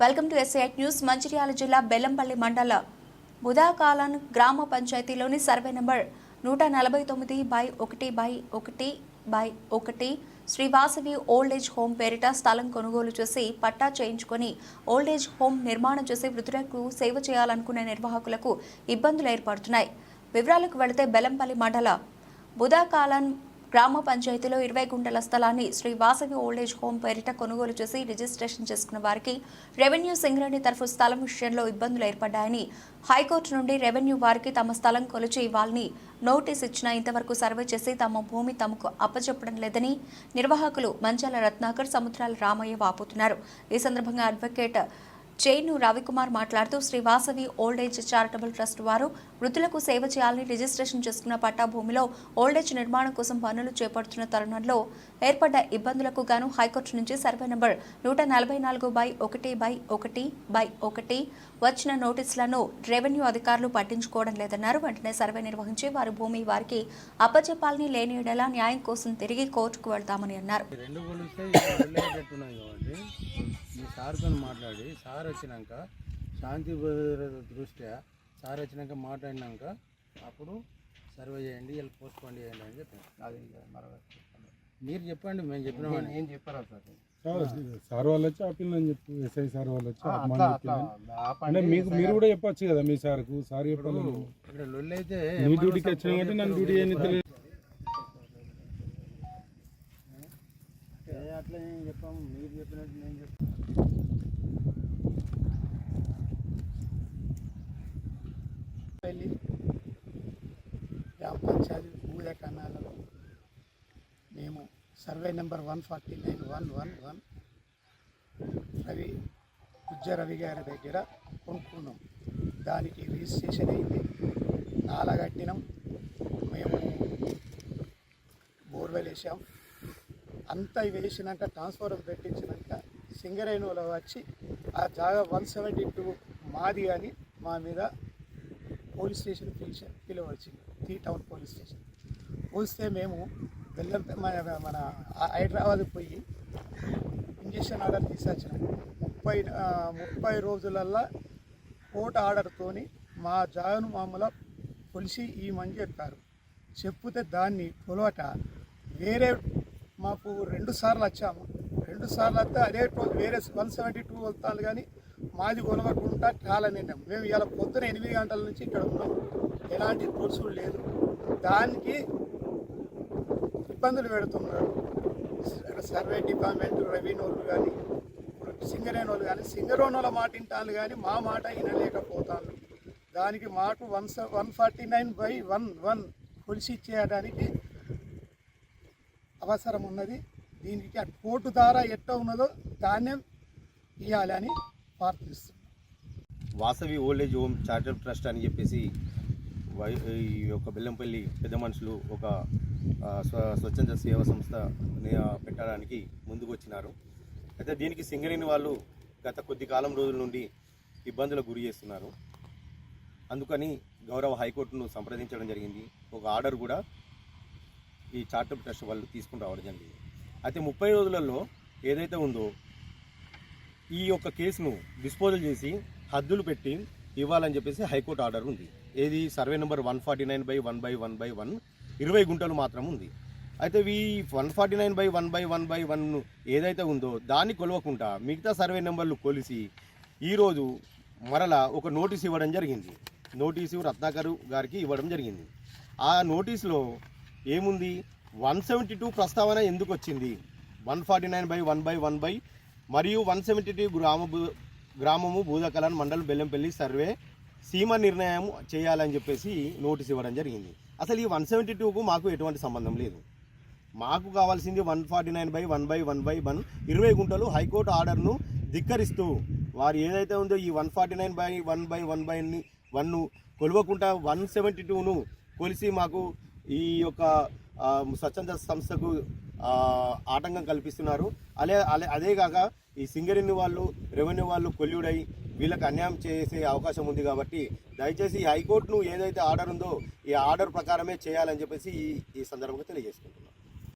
Welcome to SI news Mancherial జిల్లా బెల్లంపల్లి మండల బుధాకాలన్ గ్రామ పంచాయతీలోని సర్వే నెంబర్ నూట నలభై తొమ్మిది బై ఒకటి బై ఒకటి బై ఒకటి శ్రీవాసవి ఓల్డ్ ఏజ్ హోమ్ పేరిట స్థలం కొనుగోలు చేసి పట్టా చేయించుకొని ఓల్డ్ ఏజ్ హోమ్ నిర్మాణం చేసి వృద్ధులకు సేవ చేయాలనుకునే నిర్వాహకులకు ఇబ్బందులు ఏర్పడుతున్నాయి. వివరాలకు వెళితే బెల్లంపల్లి మండల బుధాకాలన్ గ్రామ పంచాయతీలో ఇరవై గుంటల స్థలాన్ని Shri Vasavi old age home పేరిట కొనుగోలు చేసి రిజిస్ట్రేషన్ చేసుకున్న వారికి రెవెన్యూ సింగరేణి తరఫు స్థలం విషయంలో ఇబ్బందులు ఏర్పడ్డాయని హైకోర్టు నుండి రెవెన్యూ వారికి తమ స్థలం కొలిచి ఇవ్వాలని నోటీస్ ఇచ్చినా ఇంతవరకు సర్వే చేసి తమ భూమి తమకు అప్పచెప్పడం లేదని నిర్వాహకులు మంచాల రత్నాకర్ సముద్రాల రామయ్య వాపోతున్నారు. ఈ సందర్భంగా అడ్వకేట్ చేను రవికుమార్ మాట్లాడుతూ Srivasavi old age charitable trust వారు వృద్ధులకు సేవ చేయాలని రిజిస్ట్రేషన్ చేసుకున్న పట్టా భూమిలో ఓల్డ్ ఏజ్ నిర్మాణం కోసం పనులు చేపడుతున్న తరుణంలో ఏర్పడ్డ ఇబ్బందులకు గాను హైకోర్టు నుంచి సర్వే నంబర్ నూట నలభై నాలుగు బై ఒకటి బై ఒకటి బై ఒకటి వచ్చిన నోటీసులను రెవెన్యూ అధికారులు పట్టించుకోవడం లేదన్నారు. వెంటనే సర్వే నిర్వహించి వారి భూమి వారికి అప్పచెప్పాలని లేని ఎడలా న్యాయం కోసం తిరిగి కోర్టుకు వెళ్తామని అన్నారు. సార్తో మాట్లాడి సార్ వచ్చినాక శాంతి భద్రత దృష్ట్యా సార్ వచ్చినాక మాట్లాడినాక అప్పుడు సర్వే చేయండి వీళ్ళు పోస్ట్ పోన్ చేయండి అని చెప్పాను అది. మీరు చెప్పండి మేము చెప్పినామని ఏం చెప్పారా సార్? సార్ సార్ వాళ్ళు వచ్చి ఆపిల్లని చెప్పు ఎస్ఐ సార్ వాళ్ళు వచ్చి. అంటే మీకు మీరు కూడా చెప్పొచ్చు కదా మీ సార్కు సార్ చెప్పాలి ఇక్కడ లొల్లి అయితే మీ డ్యూటీకి వచ్చిన కాబట్టి నన్ను డ్యూటీ చేయని తెలియదు. ఏ అట్లా ఏం చెప్పాము? మీరు చెప్పినట్టు నేను చెప్పాను. వెళ్ళి గ్రామ పంచాయతీ భూద కణాలలో మేము survey number one forty nine one one one Ravi Gujja Ravi గారి దగ్గర కొనుక్కున్నాం దానికి రిజిస్ట్రేషన్ అయింది నాలా కట్టినాం మేము బోర్వెల్ వేసాం అంతా వేసినాక ట్రాన్స్ఫర్ పెట్టించినాక సింగరేణులో వచ్చి ఆ జాగా వన్ సెవెంటీ టూ మాది అని మా మీద పోలీస్ స్టేషన్ పిలిచా పిలువచ్చింది టీ టౌన్ పోలీస్ స్టేషన్. పోలిస్తే మేము బెల్లం మన మన హైదరాబాద్ పోయి ఇంజక్షన్ ఆర్డర్ తీసుకొచ్చినాం ముప్పై ముప్పై రోజులల్లా కోర్టు ఆర్డర్తోని మా జాగను మామూల కొలిసి ఈ మని చెప్పారు. చెప్తే దాన్ని కొలవట వేరే మాకు రెండు సార్లు వచ్చాము. రెండు సార్లు వస్తే అదే వేరే వన్ సెవెంటీ టూ వెళ్తాను కానీ మాది కొనవకుండా చాలా మేము ఇలా పొద్దున ఎనిమిది గంటల నుంచి ఇక్కడ ఉన్నాం. ఎలాంటి కోర్సు లేదు. దానికి ఇబ్బందులు పెడుతున్నారు. సర్వే డిపార్ట్మెంట్ రెవెన్యూలు కానీ సింగరేణి వాళ్ళు కానీ సింగరేణి వాళ్ళ మాట వింటాను కానీ మా మాట వినలేకపోతాను దానికి మాకు one one forty nine by one one కొలిసి ఇచ్చేయడానికి అవసరం ఉన్నది. దీనికి ఆ కోర్టు ద్వారా ఎట్ట ఉన్నదో దాన్నే ఇవ్వాలని ప్రార్థిస్తున్నాం Vasavi old age home charitable trust అని చెప్పేసి వై ఈ యొక్క బెల్లంపల్లి పెద్ద మనుషులు ఒక స్వ స్వచ్ఛంద సేవా సంస్థ పెట్టడానికి ముందుకు వచ్చినారు అయితే దీనికి సింగరేణి వాళ్ళు గత కొద్ది కాలం రోజుల నుండి ఇబ్బందులకు గురి చేస్తున్నారు. అందుకని గౌరవ హైకోర్టును సంప్రదించడం జరిగింది. ఒక ఆర్డర్ కూడా ఈ చార్టబుల్ ట్రస్ట్ వాళ్ళు తీసుకుని రావడం జరిగింది. అయితే ముప్పై రోజులలో ఏదైతే ఉందో ఈ యొక్క కేసును డిస్పోజల్ చేసి హద్దులు పెట్టి ఇవ్వాలని చెప్పేసి హైకోర్టు ఆర్డర్ ఉంది. ఏది survey number one forty nine by one by one by one ఇరవై గుంటలు మాత్రం ఉంది. అయితే ఈ one forty nine by one by one by one ఏదైతే ఉందో దాన్ని కొలవకుండా మిగతా సర్వే నెంబర్లు కొలిసి ఈరోజు మరలా ఒక నోటీస్ ఇవ్వడం జరిగింది. నోటీసు రత్నాకర్ గారికి ఇవ్వడం జరిగింది. ఆ నోటీసులో ఏముంది? వన్ సెవెంటీ టూ ప్రస్తావన ఎందుకు వచ్చింది? One forty nine by one by one by మరియు వన్ సెవెంటీ టూ గ్రామ గ్రామము భూదకలన్ మండలం బెల్లంపల్లి సర్వే సీమ నిర్ణయం చేయాలని చెప్పేసి నోటీస్ ఇవ్వడం జరిగింది. అసలు ఈ వన్ సెవెంటీ టూకు మాకు ఎటువంటి సంబంధం లేదు. మాకు కావాల్సింది one forty nine by one by one by one ఇరవై గుంటలు హైకోర్టు ఆర్డర్ను ధిక్కరిస్తూ వారు ఏదైతే ఉందో ఈ one forty nine by one by one by వన్ను కొలవకుండా వన్ సెవెంటీ టూను కొలిసి మాకు ఈ యొక్క స్వచ్ఛంద సంస్థకు ఆటంకం కల్పిస్తున్నారు. అలే అదే అదేగాక ఈ సింగరేణి వాళ్ళు రెవెన్యూ వాళ్ళు కొల్లుడై వీళ్ళకి అన్యాయం చేసే అవకాశం ఉంది కాబట్టి దయచేసి ఈ హైకోర్టును ఏదైతే ఆర్డర్ ఉందో ఈ ఆర్డర్ ప్రకారమే చేయాలని చెప్పేసి ఈ ఈ సందర్భంగా తెలియజేసుకుంటున్నాను